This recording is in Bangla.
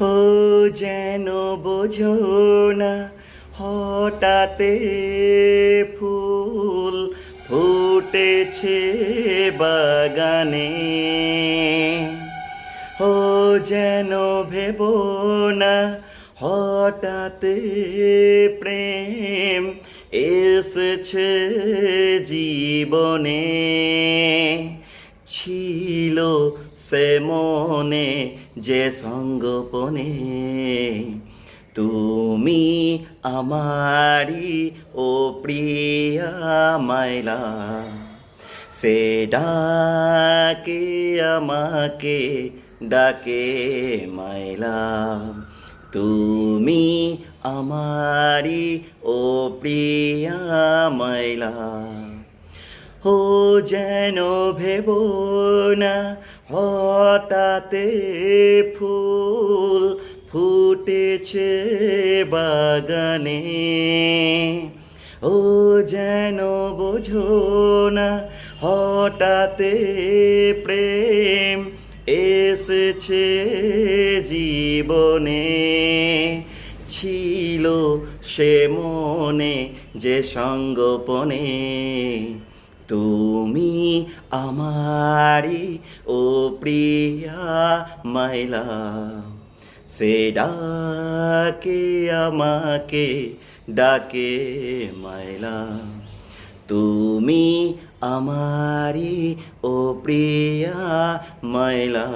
ও যেন বোঝো না, হঠাতে ফুল ফুটেছে বাগানে। ও যেন ভেব না, হঠাতে প্রেম এসেছে জীবনে। ছিল সে মনে যে সঙ্গপনে। তুমি আমারি ও প্রিয়া মাইলা, সে ডাকে আমাকে, ডাকে মাইলা। তুমি আমারি ও প্রিয়া মাইলা। ও যেন ভেব না, হঠাতে ফুল ফুটেছে বাগানে। ও যেন বোঝো না, হঠাতে প্রেম এসেছে জীবনে। ছিল সে মনে যে সঙ্গপনে তুমি আমারি, ও প্রিয়া মাইলা। সে ডাকে আমাকে, ডাকে মাইলা। তুমি আমারি, ও প্রিয়া মাইলা।